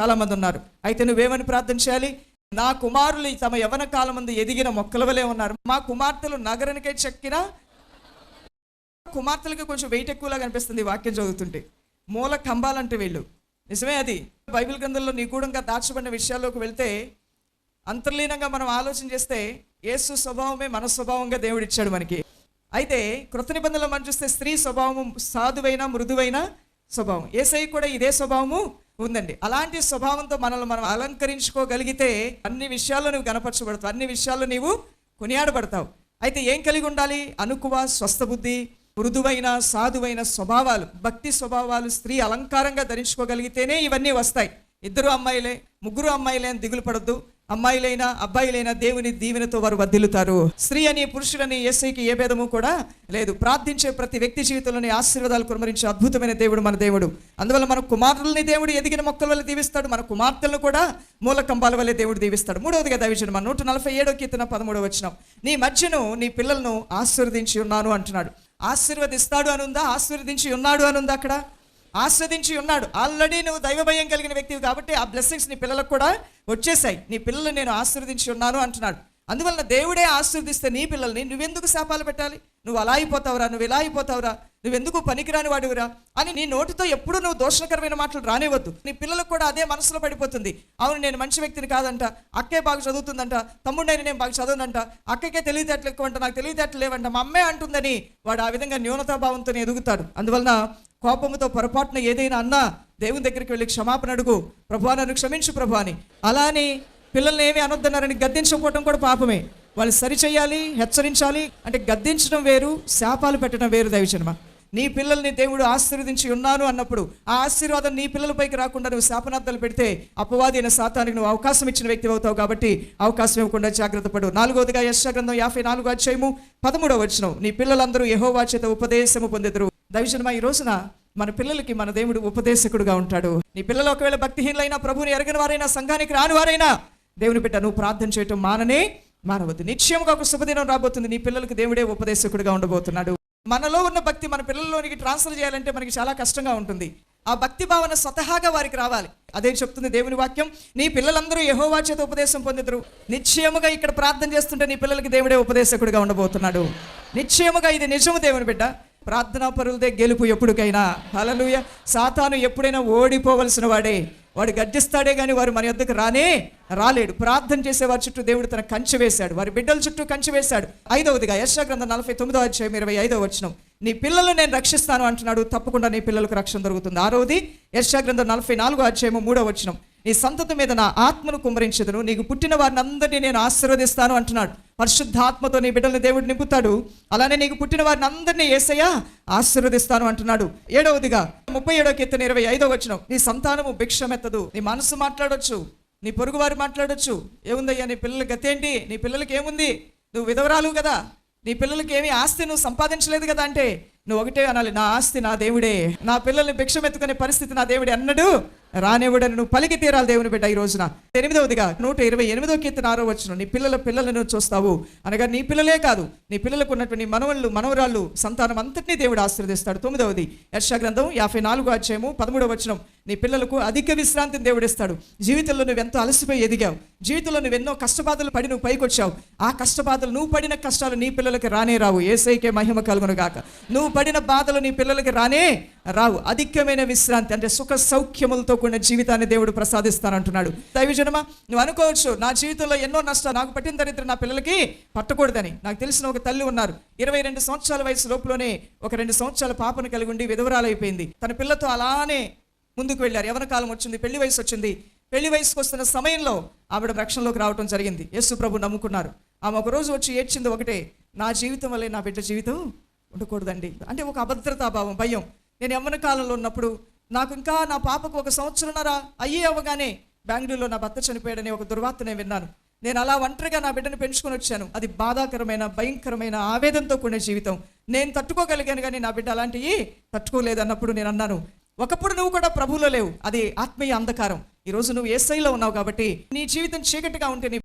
చాలామంది ఉన్నారు. అయితే నువ్వేమని ప్రార్థన చేయాలి? నా కుమారులు తమ యవన కాలం ముందు ఎదిగిన మొక్కల వలె ఉన్నారు. మా కుమార్తెలు నగరానికే చెక్కిన కుమార్తెలకి కొంచెం వెయిట్ ఎక్కువలా కనిపిస్తుంది వాక్యం చదువుతుంటే. మూల కంబాలంటే వీళ్ళు. నిజమే అది. బైబిల్ గ్రంథంలో నిగూఢంగా దాచబడిన విషయాల్లోకి వెళ్తే అంతర్లీనంగా మనం ఆలోచన చేస్తే యేసు స్వభావమే మన స్వభావంగా దేవుడిచ్చాడు మనకి. అయితే కృత నిబంధనలు మనం చూస్తే స్త్రీ స్వభావము సాధువైన మృదువైన స్వభావం. ఏసై కూడా ఇదే స్వభావము. ఉందండి. అలాంటి స్వభావంతో మనల్ని మనం అలంకరించుకోగలిగితే అన్ని విషయాల్లో నువ్వు కనపరచబడతావు. అన్ని విషయాల్లో నీవు కొనియాడబడతావు. అయితే ఏం కలిగి ఉండాలి? అనుకువ స్వస్థ బుద్ధి మృదువైన సాధువైన స్వభావాలు. భక్తి స్వభావాలు స్త్రీ అలంకారంగా ధరించుకోగలిగితేనే ఇవన్నీ వస్తాయి. ఇద్దరు అమ్మాయిలే ముగ్గురు అమ్మాయిలే అని దిగులు పడద్దు. అమ్మాయిలైనా అబ్బాయిలైనా దేవుని దీవెనతో వారు వర్ధిల్లుతారు స్త్రీ అని పురుషులని ఎస్ఐకి ఏ భేదము కూడా లేదు. ప్రార్థించే ప్రతి వ్యక్తి జీవితంలోని ఆశీర్వాదాలు కుమరించే అద్భుతమైన దేవుడు మన దేవుడు. అందువల్ల మన కుమారుల్ని దేవుడు ఎదిగిన మొక్కల వల్ల దీవిస్తాడు. మన కుమార్తెలను కూడా మూల కంబాల వల్లే దేవుడు దీవిస్తాడు. మూడవదిగా దైవజనం మన నూట నలభై ఏడో కీర్తన పదమూడవ వచ్చిన నీ మధ్యను నీ పిల్లలను ఆశీర్వదించి ఉన్నాను అంటున్నాడు. ఆశీర్వదిస్తాడు అనుందా? ఆశీర్వదించి ఉన్నాడు అనుందా అక్కడ? ఆస్వాదించి ఉన్నాడు. ఆల్రెడీ నువ్వు దైవభయం కలిగిన వ్యక్తివి కాబట్టి ఆ బ్లెస్సింగ్స్ నీ పిల్లలకు కూడా వచ్చేసాయి. నీ పిల్లలు నేను ఆశీర్వదించి ఉన్నాను అంటున్నాడు. అందువలన దేవుడే ఆశీర్దిస్తే నీ పిల్లల్ని నువ్వెందుకు శాపాలు పెట్టాలి? నువ్వు అలా అయిపోతావురా నువ్వు ఇలా అయిపోతావురా నువ్వెందుకు పనికిరాని వాడివిరా అని నీ నోటితో ఎప్పుడు నువ్వు దోషణకరమైన మాటలు రానివద్దు నీ పిల్లలకు కూడా అదే మనసులో పడిపోతుంది. అవును నేను మంచి వ్యక్తిని కాదంట. అక్కే బాగా చదువుతుందంట. తమ్ముడైన నేను బాగా చదవనంట. అక్కకే తెలివితేటలు ఎక్కువంట. నాకు తెలివితేటలు లేవంట. మా అమ్మే అంటుందని వాడు ఆ విధంగా న్యూనతాభావంతో ఎదుగుతాడు. అందువలన కోపముతో పొరపాటున ఏదైనా అన్నా దేవుని దగ్గరికి వెళ్ళి క్షమాపణ అడుగు. ప్రభా నన్ను క్షమించు ప్రభా అని. అలా అని పిల్లల్ని ఏమీ అనొద్దన్నారని గద్దించకపోవడం కూడా పాపమే. వాళ్ళు సరిచేయాలి హెచ్చరించాలి అంటే గద్దించడం వేరు శాపాలు పెట్టడం వేరు దైవచనమా నీ పిల్లల్ని దేవుడు ఆశీర్వదించి ఉన్నాను అన్నప్పుడు ఆ ఆశీర్వాదం నీ పిల్లలపైకి రాకుండా నువ్వు శాపనార్థాలు పెడితే అపవాది అయిన శాతానికి నువ్వు అవకాశం ఇచ్చిన వ్యక్తి అవుతావు కాబట్టి అవకాశం ఇవ్వకుండా జాగ్రత్త పడు. నాలుగవదిగా యశ గ్రంథం యాభై నాలుగు అధ్యాయము పదమూడవ వచ్చినం నీ పిల్లలందరూ యహోవా చేత ఉపదేశము పొందెదరు. దైవజనమా ఈ రోజున మన పిల్లలకి మన దేవుడు ఉపదేశకుడుగా ఉంటాడు. నీ పిల్లలు ఒకవేళ భక్తిహీనులైనా ప్రభుని ఎరగని వారైనా సంఘానికి రాని వారైనా దేవుని బిడ్డ నువ్వు ప్రార్థన చేయటం మాననే మానవద్దు. నిశ్చయముగా ఒక శుభదినం రాబోతుంది. నీ పిల్లలకు దేవుడే ఉపదేశకుడిగా ఉండబోతున్నాడు. మనలో ఉన్న భక్తి మన పిల్లల్లోనికి ట్రాన్స్ఫర్ చేయాలంటే మనకి చాలా కష్టంగా ఉంటుంది. ఆ భక్తి భావన స్వతహాగా వారికి రావాలి. అదే చెప్తుంది దేవుని వాక్యం. నీ పిల్లలందరూ యహోవా చేత ఉపదేశం పొందుతారు నిశ్చయముగా ఇక్కడ ప్రార్థన చేస్తుంటే నీ పిల్లలకి దేవుడే ఉపదేశకుడిగా ఉండబోతున్నాడు. నిశ్చయముగా ఇది నిజము దేవుని బిడ్డ. ప్రార్థనా పరులదే గెలుపు ఎప్పటికైనా హలలుయ సాతాను ఎప్పుడైనా ఓడిపోవలసిన వాడే. వాడు గర్జిస్తాడే కానీ వారు మన యొద్దకు రానే రాలేడు. ప్రార్థన చేసే వారి చుట్టూ దేవుడు తన కంచె వేశాడు. వారి బిడ్డల చుట్టూ కంచె వేశాడు. ఐదవదిగా యశా నలభై తొమ్మిదో అధ్యాయం ఇరవై ఐదవ వచ్చినం నీ పిల్లలు నేను రక్షిస్తాను అంటున్నాడు. తప్పకుండా నీ పిల్లలకు రక్షణ దొరుకుతుంది. ఆరోది యశా నలభై నాలుగో అధ్యాయము మూడో వచ్చినం నీ సంతతి మీద నా ఆత్మను కుమరించదును నీకు పుట్టిన వారిని అందరినీ నేను ఆశీర్వదిస్తాను అంటున్నాడు. పరిశుద్ధాత్మతో నీ బిడ్డలను దేవుడు నింపుతాడు. అలానే నీకు పుట్టిన వారిని అందరినీ ఏసయ్యా ఆశీర్వదిస్తాను అంటున్నాడు. ఏడవదిగా ముప్పై ఏడో కీర్తన ఇరవై ఐదో వచ్చిన నీ సంతానము భిక్షమెత్తదు. నీ మనసు మాట్లాడొచ్చు. నీ పొరుగు వారు మాట్లాడొచ్చు. ఏముందయ్యా నీ పిల్లల గతేంటి? నీ పిల్లలకి ఏముంది? నువ్వు విధవరాలు కదా. నీ పిల్లలకి ఏమి ఆస్తి నువ్వు సంపాదించలేదు కదా అంటే నువ్వు ఒకటే అనాలి. నా ఆస్తి నా దేవుడే. నా పిల్లల్ని భిక్షమెత్తుకునే పరిస్థితి నా దేవుడే అన్నడు. రానివ్వడని నువ్వు పలికి తీరాలి దేవుని బిడ్డ ఈ రోజున. ఎనిమిదవదిగా నూట ఇరవై ఎనిమిదో కీర్తన ఆరో వచ్చిన నీ పిల్లల పిల్లలను చూస్తావు. అనగా నీ పిల్లలే కాదు నీ పిల్లలకు ఉన్నటువంటి మనవళ్ళు మనవరాళ్ళు సంతానం అంతటినీ దేవుడు ఆశీర్దిస్తాడు తొమ్మిదవది యర్ష గ్రంథం యాభై నాలుగో అధ్యాయము పదమూడవ వచనం నీ పిల్లలకు అధిక విశ్రాంతిని దేవుడిస్తాడు. జీవితంలో నువ్వు ఎంతో అలసిపోయి ఎదిగావు. జీవితంలో నువ్వు ఎన్నో కష్టబాధలు పడి నువ్వు పైకి వచ్చావు ఆ కష్టబాధలు నువ్వు పడిన కష్టాలు నీ పిల్లలకి రానే రావు. ఏసైకే మహిమ కలుగును గాక. నువ్వు పడిన బాధలు నీ పిల్లలకి రానే రావు. అధికమైన విశ్రాంతి అంటే సుఖ సౌఖ్యములతో కూడిన జీవితాన్ని దేవుడు ప్రసాదిస్తానంటున్నాడు. దైవజనమా నువ్వు అనుకోవచ్చు నా జీవితంలో ఎన్నో నష్టాలు నాకు పట్టిన దరిద్ర నా పిల్లలకి పట్టకూడదని. నాకు తెలిసిన ఒక తల్లి ఉన్నారు. ఇరవై రెండు సంవత్సరాల వయసు లోపులోనే ఒక రెండు సంవత్సరాల పాపను కలిగి ఉండి విధవరాలైపోయింది. తన పిల్లతో అలానే ముందుకు వెళ్ళారు. ఎవరి కాలం వచ్చింది పెళ్ళి వయసు వచ్చింది. పెళ్ళి వయసుకు వస్తున్న సమయంలో ఆవిడ రక్షణలోకి రావడం జరిగింది. యేసు ప్రభు నమ్ముకున్నారు. ఆమె ఒక రోజు వచ్చి ఏడ్చింది ఒకటే నా జీవితం వల్లే నా బిడ్డ జీవితం ఉండకూడదండి. అంటే ఒక అభద్రతాభావం భయం. నేను యవ్వన కాలంలో ఉన్నప్పుడు నాకు ఇంకా నా పాపకు ఒక సంవత్సరంన్నర అయ్యే అవ్వగానే బెంగళూరులో నా భర్త చనిపోయాడని ఒక దుర్వార్త నేను విన్నాను. నేను అలా ఒంటరిగా నా బిడ్డను పెంచుకొని వచ్చాను. అది బాధాకరమైన భయంకరమైన ఆవేదంతో కూడిన జీవితం. నేను తట్టుకోగలిగాను కానీ నా బిడ్డ అలాంటివి తట్టుకోలేదన్నప్పుడు నేను అన్నాను ఒకప్పుడు నువ్వు కూడా ప్రభువులో లేవు. అది ఆత్మీయ అంధకారం. ఈ రోజు నువ్వు ఏసైలో ఉన్నావు కాబట్టి నీ జీవితం చీకటిగా ఉంటే నీ